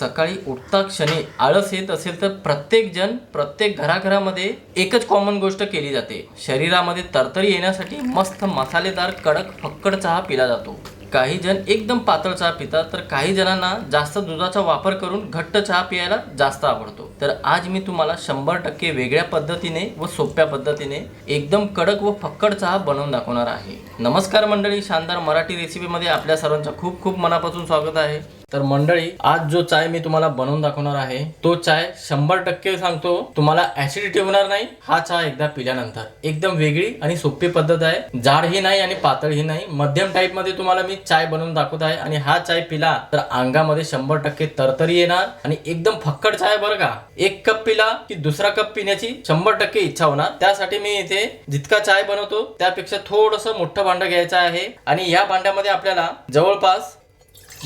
सकाळी उठता क्षणी आळस येत असेल तर प्रत्येकजण प्रत्येक घराघरामध्ये एकच कॉमन गोष्ट केली जाते. शरीरामध्ये तरतरी येण्यासाठी मस्त मसालेदार कडक फक्कड चहा पिला जातो. काही जण एकदम पातळ चहा पितात तर काही जणांना जास्त दुधाचा वापर करून घट्ट चहा पियायला जास्त आवडतो. तर आज मी तुम्हाला शंभर टक्के वेगळ्या पद्धतीने व सोप्या पद्धतीने एकदम कडक व फक्कड चहा बनवून दाखवणार आहे. नमस्कार मंडळी शानदार मराठी रेसिपीमध्ये आपल्या सर्वांचं खूप खूप मनापासून स्वागत आहे. तर मंडळी आज जो चाय मी तुम्हाला बनवून दाखवणार आहे तो चाय शंभर टक्के सांगतो तुम्हाला ऍसिडिटी होणार नाही हा चहा एकदा पिल्यानंतर. एकदम वेगळी आणि सोपी पद्धत आहे. जाडही नाही आणि पातळही नाही. मध्यम टाईपमध्ये तुम्हाला मी चाय बनवून दाखवत आहे आणि हा चाय पिला तर अंगामध्ये शंभर टक्के तरतरी येणार आणि एकदम फक्कड चाय बरं का. एक कप पिला की दुसरा कप पिण्याची शंभर टक्के इच्छा होणार. त्यासाठी मी इथे जितका चाय बनवतो त्यापेक्षा थोडस मोठं भांड घ्यायचं आहे आणि या भांड्यामध्ये आपल्याला जवळपास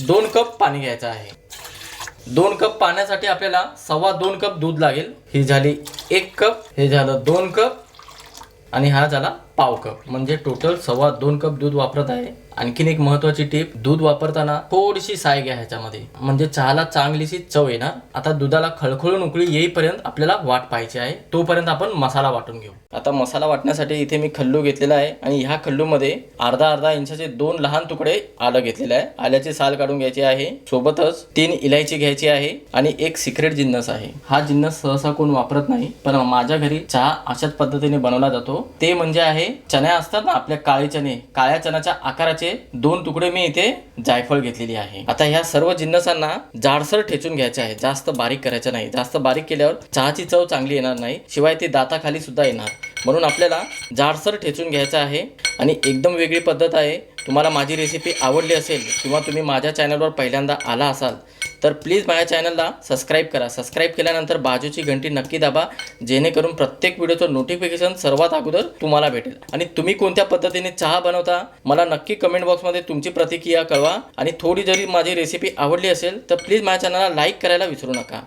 दोन कप पाणी घ्यायचं आहे. दोन कप पाण्यासाठी आपल्याला सव्वा दोन कप दूध लागेल. ही झाली एक कप हे झालं दोन कप आणि हा झाला पाव कप. म्हणजे टोटल सव्वा दोन कप दूध वापरत आहे. आणखीन एक महत्वाची टीप दूध वापरताना थोडीशी साय घ्या ह्याच्यामध्ये. म्हणजे चहाला चांगलीशी चव येणार. आता दुधाला खळखळून उकळी येईपर्यंत आपल्याला वाट पाहायची आहे. तोपर्यंत आपण मसाला वाटून घेऊ. आता मसाला वाटण्यासाठी इथे मी खल्लू घेतलेला आहे. आणि ह्या खल्लूमध्ये अर्धा अर्धा इंचाचे दोन लहान तुकडे आलं घेतलेलं आहे. आल्याची साल काढून घ्यायची आहे. सोबतच तीन इलायची घ्यायची आहे. आणि एक सिक्रेट जिन्नस आहे. हा जिन्नस सहसा कोण वापरत नाही. पण माझ्या घरी चहा अशाच पद्धतीने बनवला जातो. ते म्हणजे आहे चण्या असतात ना आपल्या काळे चणे. काळ्या चण्याच्या आकाराचे दोन तुकडे मी इथे जायफळ घेतलेली आहे. आता ह्या सर्व जिन्नसांना जाडसर ठेचून घ्यायचे आहे जास्त बारीक करायचं नाही. जास्त बारीक केल्यावर चहाची चव चांगली येणार नाही. शिवाय ते दाताखाली सुद्धा येणार. म्हणून आपल्याला जाडसर ठेचून घ्यायचं आहे. आणि एकदम वेगळी पद्धत आहे. तुम्हाला माझी रेसिपी आवडली असेल किंवा तुम्ही माझ्या चॅनलवर पहिल्यांदा आला असाल तर प्लीज माझ्या चॅनलला सबस्क्राईब करा. सबस्क्राईब केल्यानंतर बाजूची घंटी नक्की दाबा जेणेकरून प्रत्येक व्हिडिओचं नोटिफिकेशन सर्वात अगोदर तुम्हाला भेटेल. आणि तुम्ही कोणत्या पद्धतीने चहा बनवता मला नक्की कमेंट बॉक्समध्ये तुमची प्रतिक्रिया कळवा. आणि थोडी जरी माझी रेसिपी आवडली असेल तर प्लीज माझ्या चॅनलला लाईक करायला विसरू नका.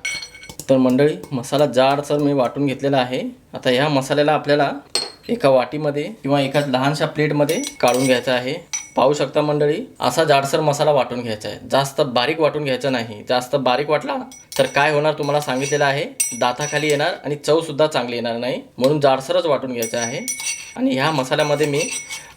तर मंडळी मसाला जाडसर मी वाटून घेतलेला आहे. आता ह्या मसाल्याला आपल्याला एका वाटीमध्ये किंवा एका लहानशा प्लेटमध्ये काढून घ्यायचं आहे. पाहू शकता मंडळी असा जाडसर मसाला वाटून घ्यायचा आहे. जास्त बारीक वाटून घ्यायचा नाही. जास्त बारीक वाटला तर काय होणार तुम्हाला सांगितलेलं आहे? दाताखाली येणार आणि चवसुद्धा चांगली येणार नाही. म्हणून जाडसरच वाटून घ्यायचं आहे. आणि ह्या मसाल्यामध्ये मी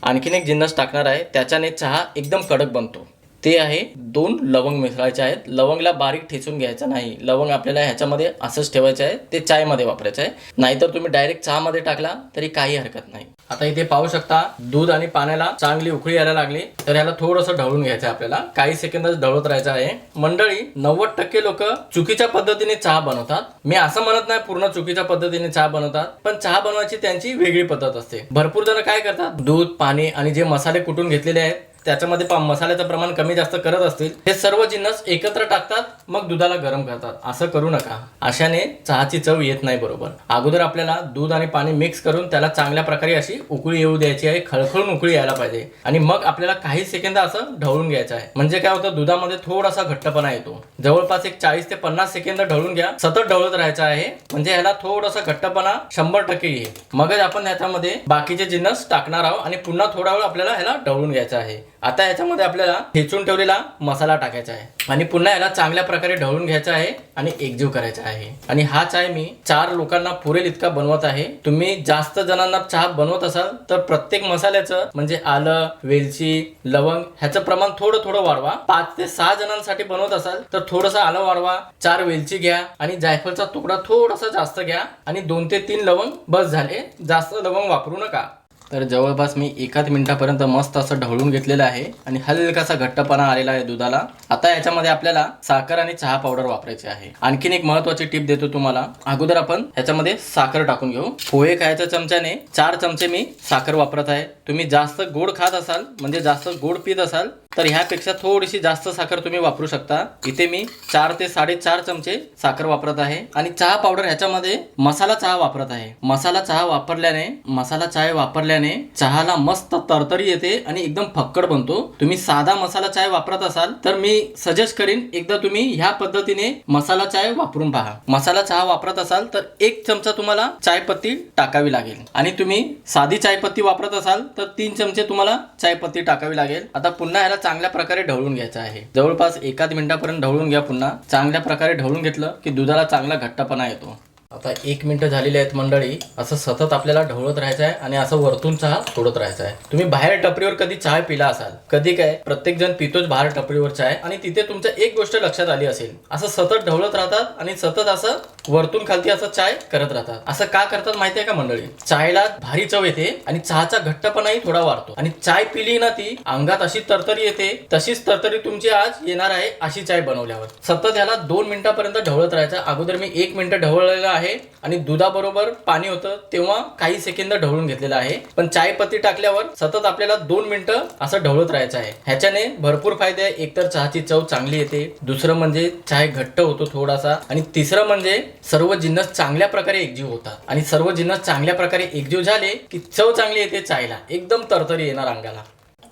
आणखीन एक जिन्नस टाकणार आहे. त्याच्याने चहा एकदम कडक बनतो. ते आहे दोन लवंग मिसळायचे आहेत. लवंगला बारीक ठेचून घ्यायचं नाही. लवंग आपल्याला ह्याच्यामध्ये असंच ठेवायचं आहे. ते चायमध्ये वापरायचं आहे. नाहीतर तुम्ही डायरेक्ट चहामध्ये टाकला तरी काही हरकत नाही. आता इथे पाहू शकता दूध आणि पाण्याला चांगली उकळी यायला लागली. तर याला थोडंसं ढवळून घ्यायचं आहे आपल्याला. काही सेकंदच ढवळत राहायचं आहे. मंडळी नव्वद टक्के लोक चुकीच्या पद्धतीने चहा बनवतात. मी असं म्हणत नाही पूर्ण चुकीच्या पद्धतीने चहा बनवतात पण चहा बनवायची त्यांची वेगळी पद्धत असते. भरपूर जण काय करतात? दूध पाणी आणि जे मसाले कुटून घेतलेले आहेत त्याच्यामध्ये पा मसाल्याचं प्रमाण कमी जास्त करत असतील हे सर्व जिन्नस एकत्र टाकतात मग दुधाला गरम करतात. असं करू नका. अशाने चहाची चव येत नाही बरोबर. अगोदर आपल्याला दूध आणि पाणी मिक्स करून त्याला चांगल्या प्रकारे अशी उकळी येऊ द्यायची आहे खळखळून उकळी यायला पाहिजे. आणि मग आपल्याला काही सेकंद असं ढवळून घ्यायचं आहे. म्हणजे काय होतं दुधामध्ये थोडासा घट्टपणा येतो. जवळपास एक चाळीस ते पन्नास सेकंद ढवळून घ्या. सतत ढवळत राहायचं आहे. म्हणजे ह्याला थोडासा घट्टपणा शंभर टक्के येईल. मगच आपण ह्याच्यामध्ये बाकीचे जिन्नस टाकणार आहोत आणि पुन्हा थोडा वेळ आपल्याला ह्याला ढवळून घ्यायचं आहे. आता याच्यामध्ये आपल्याला ठेचून ठेवलेला मसाला टाकायचा आहे. आणि पुन्हा याला चांगल्या प्रकारे ढवळून घ्यायचा आहे आणि एकजीव करायचा आहे. आणि हा चाय मी चार लोकांना पुरेल इतका बनवत आहे. तुम्ही जास्त जणांना चहा बनवत असाल तर प्रत्येक मसाल्याचं म्हणजे आलं वेलची लवंग ह्याचं प्रमाण थोडं थोडं वाढवा. पाच ते सहा जणांसाठी बनवत असाल तर थोडंसं आलं वाढवा. चार वेलची घ्या आणि जायफळचा तुकडा थोडासा जास्त घ्या. आणि दोन ते तीन लवंग बस झाले. जास्त लवंग वापरू नका. तर जवळपास मी एकाच मिनिटापर्यंत मस्त असं ढवळून घेतलेलं आहे आणि हलकासा घट्टपणा आलेला आहे दुधाला. आता याच्यामध्ये आपल्याला साखर आणि चहा पावडर वापरायची आहे. आणखीन एक महत्वाची टिप देतो तुम्हाला. अगोदर आपण याच्यामध्ये साखर टाकून घेऊ. पोहे खायच्या चमच्याने चार चमचे मी साखर वापरत आहे. तुम्ही जास्त गोड खात असाल म्हणजे जास्त गोड पित असाल तर ह्यापेक्षा थोडीशी जास्त साखर तुम्ही वापरू शकता. इथे मी चार ते साडेचार चमचे साखर वापरत आहे. आणि चहा पावडर ह्याच्यामध्ये मसाला चहा वापरत आहे. मसाला चहा वापरल्याने मसाला चाय वापरल्याने चहाला मस्त तरतरी येते आणि एकदम फक्कड बनतो. तुम्ही साधा मसाला चाय वापरत असाल तर मी सजेस्ट करीन एकदा तुम्ही ह्या पद्धतीने मसाला चाय वापरून पहा. मसाला चहा वापरत असाल तर एक चमचा तुम्हाला चायपत्ती टाकावी लागेल. आणि तुम्ही साधी चायपत्ती वापरत असाल तर तीन चमचे तुम्हाला चायपत्ती टाकावी लागेल. आता पुन्हा ह्याला चांगल्या प्रकारे ढवळून घ्यायचा आहे. जवळपास एकाच मिनिटापर्यंत ढवळून घ्या पुन्हा. चांगल्या प्रकारे ढवळून घेतलं की दुधाला चांगला घट्टपणा येतो. आता एक मिनिटं झालेली आहेत मंडळी. असं सतत आपल्याला ढवळत राहायचं आहे आणि असं वरतून चहा सोडत राहायचा आहे. तुम्ही बाहेर टपरीवर कधी चहा पिला असाल? कधी काय? प्रत्येक जण पितोच बाहेर टपरीवर चहा आणि तिथे तुमच्या एक गोष्ट लक्षात आली असेल. असं सतत ढवळत राहतात आणि सतत असं वरतून खालती असं चाय करत राहतात. असं का करतात माहितीये का मंडळी? चायला भारी चव येते आणि चहाचा घट्टपणाही थोडा वाढतो. आणि चाय पिली ना ती अंगात अशी तरतरी येते तशीच तरतरी तुमची आज येणार आहे अशी चाय बनवल्यावर. सतत ह्याला दोन मिनिटापर्यंत ढवळत राहायचं. अगोदर मी एक मिनिटं ढवळलेलं आहे. आणि दुधाबरोबर पाणी होतं तेव्हा काही सेकंद ढवळून घेतलेलं आहे. पण चाय पत्ती टाकल्यावर सतत आपल्याला दोन मिनिटं असं ढवळत राहायचं आहे. ह्याच्याने भरपूर फायदे आहे. एकतर चहाची चव चांगली येते. दुसरं म्हणजे चाय घट्ट होतो थोडासा. आणि तिसरं म्हणजे सर्व जिन्नस चांगल्या प्रकारे एकजीव होतात. आणि सर्व जिन्नस चांगल्या प्रकारे एकजीव झाले की चव चांगली येते चायला. एकदम तरतरी येणार अंगाला.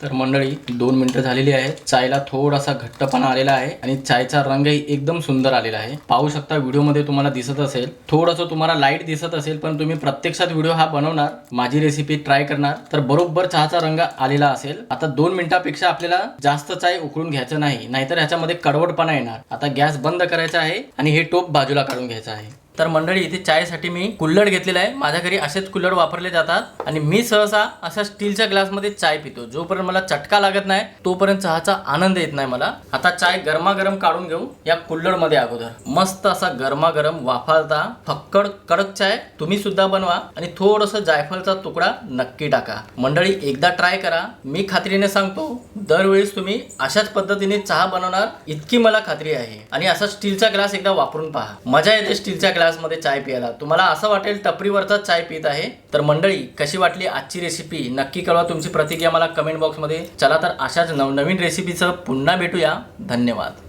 तर मंडळी दोन मिनिटं झालेली आहेत. चायला थोडासा घट्टपणा आलेला आहे आणि चायचा रंगही एकदम सुंदर आलेला आहे. पाहू शकता व्हिडिओमध्ये तुम्हाला दिसत असेल. थोडंसं तुम्हाला लाइट दिसत असेल पण तुम्ही प्रत्यक्षात व्हिडिओ हा बनवणार माझी रेसिपी ट्राय करणार तर बरोबर चहाचा रंग आलेला असेल. आता दोन मिनिटापेक्षा आपल्याला जास्त चाय उकळून घ्यायचं नाही नाहीतर ह्याच्यामध्ये कडवटपणा येणार. आता गॅस बंद करायचा आहे आणि हे टोप बाजूला काढून घ्यायचं आहे. तर मंडळी इथे चायसाठी मी कुल्हड घेतलेला आहे. माझ्या घरी असेच कुल्हड वापरले जातात आणि मी सहसा अशा स्टीलच्या ग्लासमध्ये चाय पितो. जोपर्यंत मला चटका लागत नाही तोपर्यंत चहाचा आनंद येत नाही मला. आता चाय गरमागरम काढून घेऊ या कुल्हडमध्ये अगोदर. मस्त असा गरमागरम वाफाळता फक्कड कडक चाय तुम्ही सुद्धा बनवा आणि थोडस जायफळचा तुकडा नक्की टाका. मंडळी एकदा ट्राय करा. मी खात्रीने सांगतो दरवेळेस तुम्ही अशाच पद्धतीने चहा बनवणार इतकी मला खात्री आहे. आणि असा स्टीलचा ग्लास एकदा वापरून पहा. मजा येते स्टीलच्या ग्लासमध्ये चाय प्यायला. तुम्हाला असं वाटेल टपरीवरचा चाय पित आहे. तर मंडळी कशी वाटली आजची रेसिपी नक्की कळवा तुमची प्रतिक्रिया मला कमेंट बॉक्समध्ये चला तर अशाच नवनवीन रेसिपीचं पुन्हा भेटूया. धन्यवाद.